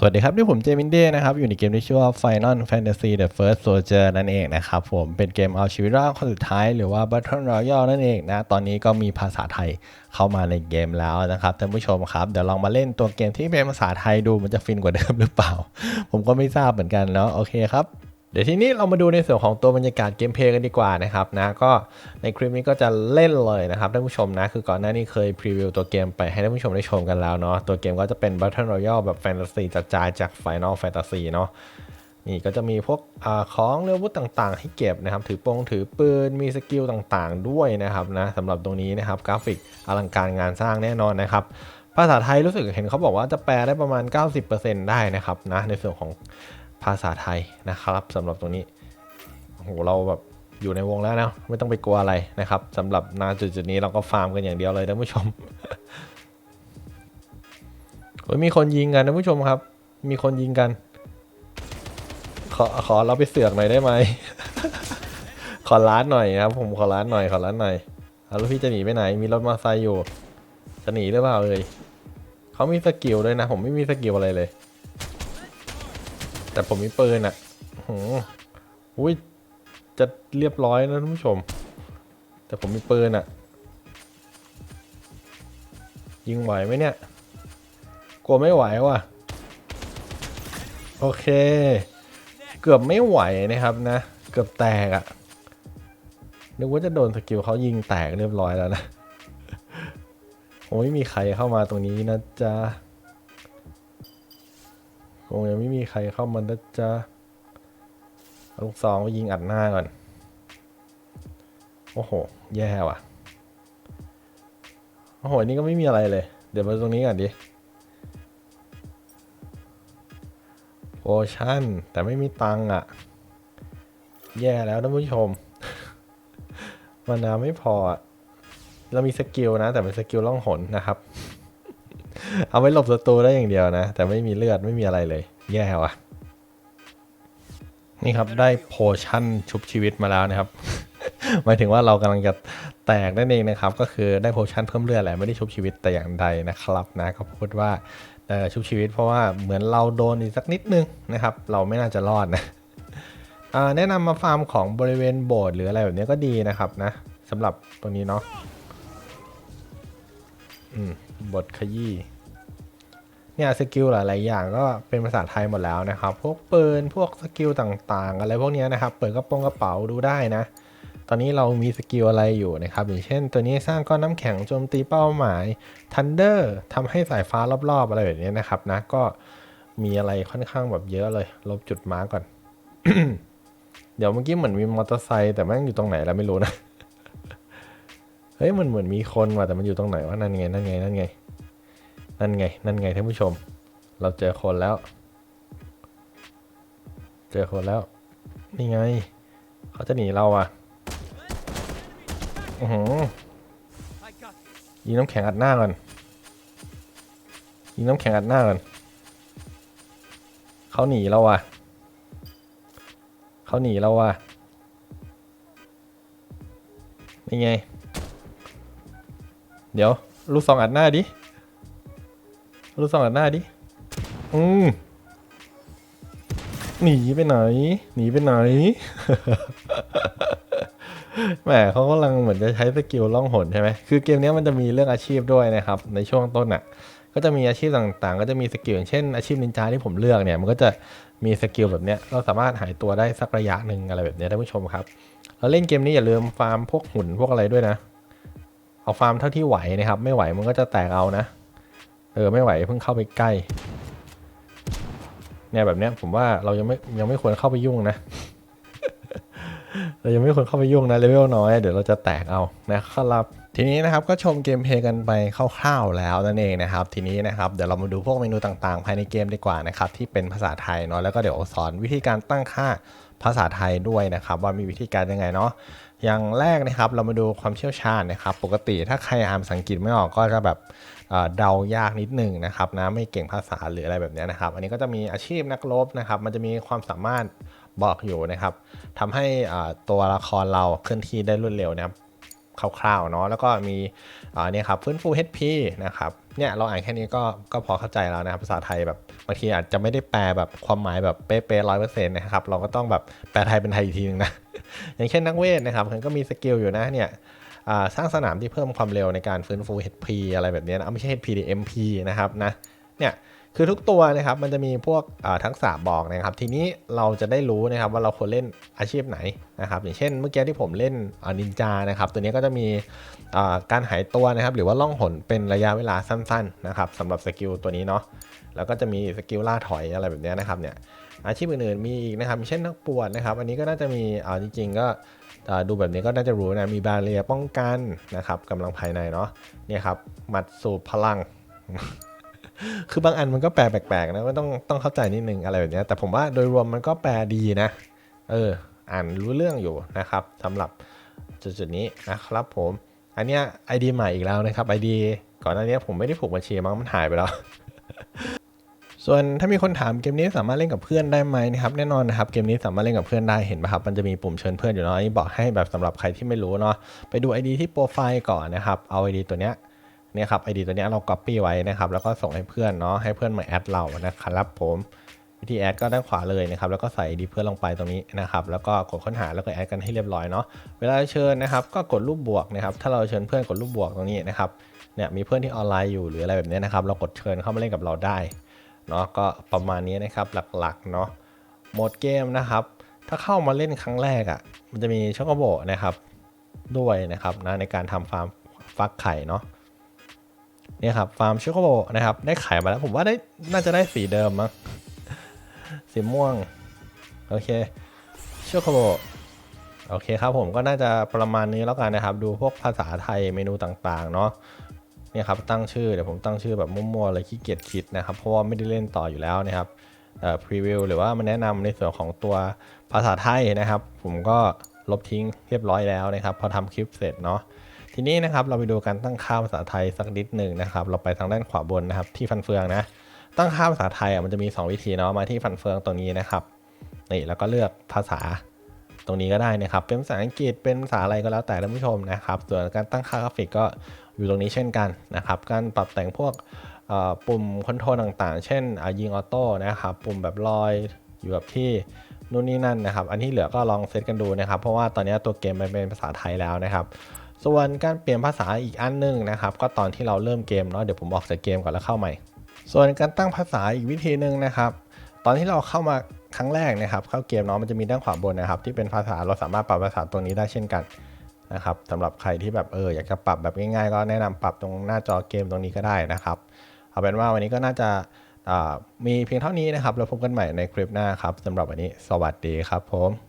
สวัสดีครับ นี่ผมเจมินเด้นะครับ อยู่ในเกมที่ชื่อว่า Final Fantasy The First Soldier นั่นเองนะครับผมเป็นเกมเอาชีวิตรอดคนสุดท้ายหรือว่า Battle Royale นั่นเองนะ ตอนนี้ก็มีภาษาไทยเข้ามาในเกมแล้วนะครับท่านผู้ชมครับ เดี๋ยวลองมาเล่นตัวเกมที่เป็นภาษาไทยดูมันจะฟินกว่าเดิมหรือเปล่า ผมก็ไม่ทราบเหมือนกันเนาะโอเคครับ เดี๋ยวทีนี้เรามาดูในส่วนของตัวบรรยากาศเกมเพลย์กันดีกว่านะครับนะก็ในคลิปนี้ก็จะเล่นเลยนะครับท่านผู้ชมนะคือก่อนหน้านี้เคยพรีวิวตัวเกมไปให้ท่านผู้ชมได้ชมกันแล้วเนาะตัวเกมก็จะเป็น Battle Royale แบบแฟนตาซีจัดจายจาก Final Fantasy เนาะนี่ก็จะมีพวกอของเรือวุธต่างๆ ให้เก็บนะครับ ถือปงถือปืน มีสกิลต่างๆ ด้วยนะครับนะสำหรับตรงนี้นะครับกราฟิกอลังการงานสร้างแน่นอนนะครับ ภาษาไทยรู้สึกเห็นเขาบอกว่าจะแปลได้ประมาณ 90%ได้นะครับนะในส่วนของ ภาษาไทยนะครับสำหรับตรงนี้โอ้โหเราแบบอยู่ในวงแล้วนะไม่ต้องไปกลัวอะไรนะครับสำหรับนาจุดจุดๆนี้เราก็ฟาร์มกันอย่างเดียวเลยท่านผู้ชมโอ้ยมีคนยิงกันท่านผู้ชมครับ มีคนยิงกัน ขอขอเราไปเสือกหน่อยได้ไหมขอล้านหน่อยครับผมขอล้านหน่อยขอล้านหน่อยเอาแล้วพี่จะหนีไปไหน มีรถมอเตอร์ไซค์อยู่จะหนีหรือเปล่าเอ่ยเขามีสกิลด้วยนะ ผมไม่มีสกิลอะไรเลย แต่ผมมีปืนอะโหอุ้ยจะเรียบร้อยนะท่านผู้ชม แต่ผมมีปืนอะยิงไหวไหมเนี่ย กลัวไม่ไหวว่ะ โอเค เกือบไม่ไหวนะครับนะ เกือบแตกอะนึกว่าจะโดนสกิลเขายิงแตกเรียบร้อยแล้วนะโอ้ยมีใครเข้ามาตรงนี้นะจ๊ะ คงยังไม่มีใครเข้ามานะจ๊ะเอาลูกซองไปยิงอัดหน้าก่อน โอ้โห แย่ว่ะ โอ้โห นี่ก็ไม่มีอะไรเลย เดี๋ยวมาตรงนี้ก่อนดิโอชั่น แต่ไม่มีตังค์อะ แย่แล้วท่านผู้ชม มานาไม่พออะเรามีสกิลนะ แต่เป็นสกิลล่องหนนะครับ เอาไว้หลบศัตรูได้อย่างเดียวนะ แต่ไม่มีเลือดไม่มีอะไรเลย แย่ว่ะ นี่ครับได้โพชั่นชุบชีวิตมาแล้วนะครับ หมายถึงว่าเรากำลังจะแตกนั่นเองนะครับ ก็คือได้โพชั่นเพิ่มเลือดแหละไม่ได้ชุบชีวิตแต่อย่างใดนะครับนะก็พูดว่าเอ่ชุบชีวิตเพราะว่าเหมือนเราโดนอีกสักนิดนึงนะครับ เราไม่น่าจะรอดนะแนะนำมาฟาร์มของบริเวณโบสถ์หรืออะไรแบบนี้ก็ดีนะครับนะสำหรับตรงนี้เนาะบทขยี้ เนี่ยสกิลหลายๆอย่างก็เป็นภาษาไทยหมดแล้วนะครับ พวกปืนพวกสกิลต่างๆ อะไรพวกนี้นะครับ เปิดกระโปรงกระเป๋าดูได้นะ ตอนนี้เรามีสกิลอะไรอยู่นะครับ อย่างเช่น ตัวนี้สร้างก้อนน้ำแข็งโจมตีเป้าหมาย Thunder ทำให้สายฟ้ารอบๆ อะไรแบบนี้นะครับนะ ก็มีอะไรค่อนข้างแบบเยอะเลย ลบจุดม้าก่อน เดี๋ยวเมื่อกี้เหมือนมีมอเตอร์ไซค์แต่แม่งอยู่ตรงไหนแล้วไม่รู้นะ เฮ้ยมันเหมือนมีคนว่ะแต่มันอยู่ตรงไหนวะนั่นไงนั่นไงนั่นไง นั่นไง นั่นไงท่านผู้ชม เราเจอคนแล้ว เจอคนแล้ว นี่ไง เขาจะหนีเราอะอือหือยิงน้ำแข็งอัดหน้าก่อนยิงน้ำแข็งอัดหน้าก่อนเขาหนีเราอะเขาหนีเราอะนี่ไง เดี๋ยว ลูกซองอัดหน้าดิ ลูกซองอัดหน้าดิ อืมหนีไปไหน หนีไปไหน แหมเขากำลังเหมือนจะใช้สกิลล่องหนใช่ไหม คือเกมนี้มันจะมีเรื่องอาชีพด้วยนะครับ ในช่วงต้นอะ ก็จะมีอาชีพต่างๆ ก็จะมีสกิลอย่างเช่นอาชีพนินจาที่ผมเลือกเนี่ย มันก็จะมีสกิลแบบเนี้ย เราสามารถหายตัวได้สักระยะหนึ่งอะไรแบบเนี้ยท่านผู้ชมครับเราเล่นเกมนี้อย่าลืมฟาร์มพวกหุ่นพวกอะไรด้วยนะ เอาฟาร์มเท่าที่ไหวนะครับ ไม่ไหวมันก็จะแตกเอานะ เออไม่ไหวเพิ่งเข้าไปใกล้เนี่ยแบบเนี้ยผมว่าเรายังไม่ยังไม่ควรเข้าไปยุ่งนะ เรายังไม่ควรเข้าไปยุ่งนะเลเวลน้อยเดี๋ยวเราจะแตกเอานะครับทีนี้นะครับก็ชมเกมเพลย์กันไปคร่าวๆแล้วนั่นเองนะครับ ทีนี้นะครับเดี๋ยวเรามาดูพวกเมนูต่างๆ ภายในเกมดีกว่านะครับที่เป็นภาษาไทยเนาะแล้วก็เดี๋ยวสอนวิธีการตั้งค่าภาษาไทยด้วยนะครับ ว่ามีวิธีการยังไงเนาะ อย่างแรกนะครับเรามาดูความเชี่ยวชาญนะครับ ปกติถ้าใครอ่านภาษาอังกฤษไม่ออกก็จะแบบเดายากนิดหนึ่งนะครับนะไม่เก่งภาษาหรืออะไรแบบนี้นะครับ อันนี้ก็จะมีอาชีพนักรบนะครับ มันจะมีความสามารถบอกอยู่นะครับทำให้ตัวละครเราเคลื่อนที่ได้รวดเร็วนะครับคร่าวๆเนาะแล้วก็มีเนี่ยครับฟื้นฟู HP นะครับเนี่ยเราอ่านแค่นี้ก็ก็พอเข้าใจแล้วนะครับภาษาไทยแบบบางทีอาจจะไม่ได้แปลแบบความหมายแบบเป๊ะๆร้อยเปอร์เซ็นต์นะครับ เราก็ต้องแบบแปลไทยเป็นไทยอีกทีนึงนะ อย่างเช่นนักเวทนะครับมันก็มีสกิลอยู่นะเนี่ยสร้างสนามที่เพิ่มความเร็วในการฟื้นฟู HP อะไรแบบนี้นะไม่ใช่ HP ดิ MP นะครับนะเนี่ยคือทุกตัวนะครับมันจะมีพวกทักษะบอกนะครับ ทีนี้เราจะได้รู้นะครับว่าเราควรเล่นอาชีพไหนนะครับ อย่างเช่นเมื่อกี้ที่ผมเล่นนินจานะครับ ตัวนี้ก็จะมีการหายตัวนะครับ หรือว่าล่องหนเป็นระยะเวลาสั้น ๆ นะครับสำหรับสกิลตัวนี้เนาะแล้วก็จะมีสกิลล่าถอยอะไรแบบนี้นะครับเนี่ย อาชีพอื่นๆมีอีกนะครับเช่นนักปวดนะครับ อันนี้ก็น่าจะมีอ่าจริงๆ ก็ดูแบบนี้ก็น่าจะรู้นะ มีบาเรียป้องกันนะครับกำลังภายในเนาะเนี่ยครับหมัดสูบพลัง คือบางอันมันก็แปลแปลกๆนะก็ต้องต้องเข้าใจนิดนึงอะไรแบบนี้แต่ผมว่าโดยรวมมันก็แปลดีนะ เออ อ่านรู้เรื่องอยู่นะครับสำหรับจุดๆนี้นะครับผม อันเนี้ยไอดีใหม่อีกแล้วนะครับไอดีก่อนหน้านี้ผมไม่ได้ผูกบัญชีมั้งมันหายไปแล้ว ส่วนถ้ามีคนถามเกมนี้สามารถเล่นกับเพื่อนได้ไหมนะครับแน่นอนนะครับเกมนี้สามารถเล่นกับเพื่อนได้เห็นไหมครับมันจะมีปุ่มเชิญเพื่อนอยู่เนาะนนี้บอกให้แบบสำหรับใครที่ไม่รู้เนาะไปดู ID ที่โปรไฟล์ก่อนนะครับเอา ID ตัวเนี้ยเนี่ยครับ ID ตัวเนี้ยเรา copy ไว้นะครับ แล้วก็ส่งให้เพื่อนเนาะ ให้เพื่อนมาแอดเรานะครับผม วิธีแอดก็ด้านขวาเลยนะครับ แล้วก็ใส่ ID เพื่อนลงไปตรงนี้นะครับ แล้วก็กดค้นหา แล้วก็แอดกันให้เรียบร้อยเนาะ เวลาเชิญนะครับ ก็กดรูปบวกนะครับ ถ้าเราเชิญเพื่อนกดรูปบวกตรงนี้นะครับ เนี่ยมีเพื่อนที่ออนไลน์อยู่หรืออะไรแบบนี้นะครับ เรากดเชิญเข้ามาเล่นกับเราได้ เนาะก็ประมาณนี้นะครับหลักๆเนาะโหมดเกมนะครับ ถ้าเข้ามาเล่นครั้งแรกอะ่ะมันจะมีช็อกโกโบนะครับด้วยนะครับนะในการทำฟาร์มฟักไข่เนาะเนี่ยครับฟาร์มช็อกโกโบนะครับได้ไข่มาแล้วผมว่าได้น่าจะได้สีเดิมมั้งสีม่วงโอเคช็อกโกโบโอเคครับผมก็น่าจะประมาณนี้แล้วกันนะครับ ดูพวกภาษาไทยเมนูต่างๆเนาะ เนี่ยครับตั้งชื่อเดี๋ยวผมตั้งชื่อแบบมั่วๆเลยขี้เกียจคิดนะครับ เพราะว่าไม่ได้เล่นต่ออยู่แล้วนะครับเอ่อพรีวิวหรือว่ามาแนะนำในส่วนของตัวภาษาไทยนะครับ ผมก็ลบทิ้งเรียบร้อยแล้วนะครับ พอทำคลิปเสร็จเนาะทีนี้นะครับเราไปดูการตั้งค่าภาษาไทยสักนิดหนึ่งนะครับ เราไปทางด้านขวาบนนะครับที่ฟันเฟืองนะ ตั้งค่าภาษาไทยอะมันจะมี 2 วิธีเนาะมาที่ฟันเฟืองตรงนี้นะครับนี่แล้วก็เลือกภาษาตรงนี้ก็ได้นะครับ เป็นภาษาอังกฤษเป็นภาษาอะไรก็แล้วแต่ท่านผู้ชมนะครับ ส่วนการตั้งค่ากราฟิกก็ อยู่ตรงนี้เช่นกันนะครับ การปรับแต่งพวกปุ่มคอนโทรลต่างๆ เช่นยิงออโต้นะครับ ปุ่มแบบลอยอยู่กับที่นู่นนี่นั่นนะครับ อันที่เหลือก็ลองเซตกันดูนะครับ เพราะว่าตอนนี้ตัวเกมมันเป็นภาษาไทยแล้วนะครับ ส่วนการเปลี่ยนภาษาอีกอันหนึงนะครับ ก็ตอนที่เราเริ่มเกมเนาะ เดี๋ยวผมออกจากเกมก่อนแล้วเข้าใหม่ ส่วนการตั้งภาษาอีกวิธีหนึ่งนะครับ ตอนที่เราเข้ามาครั้งแรกนะครับ เข้าเกมเนาะ มันจะมีด้านขวาบนนะครับ ที่เป็นภาษา เราสามารถปรับภาษาตรงนี้ได้เช่นกัน นะครับสำหรับใครที่แบบเอออยากจะปรับแบบง่ายๆ ก็แนะนำปรับตรงหน้าจอเกมตรงนี้ก็ได้นะครับ เอาเป็นว่าวันนี้ก็น่าจะมีเพียงเท่านี้นะครับ แล้วพบกันใหม่ในคลิปหน้าครับสำหรับวันนี้สวัสดีครับผม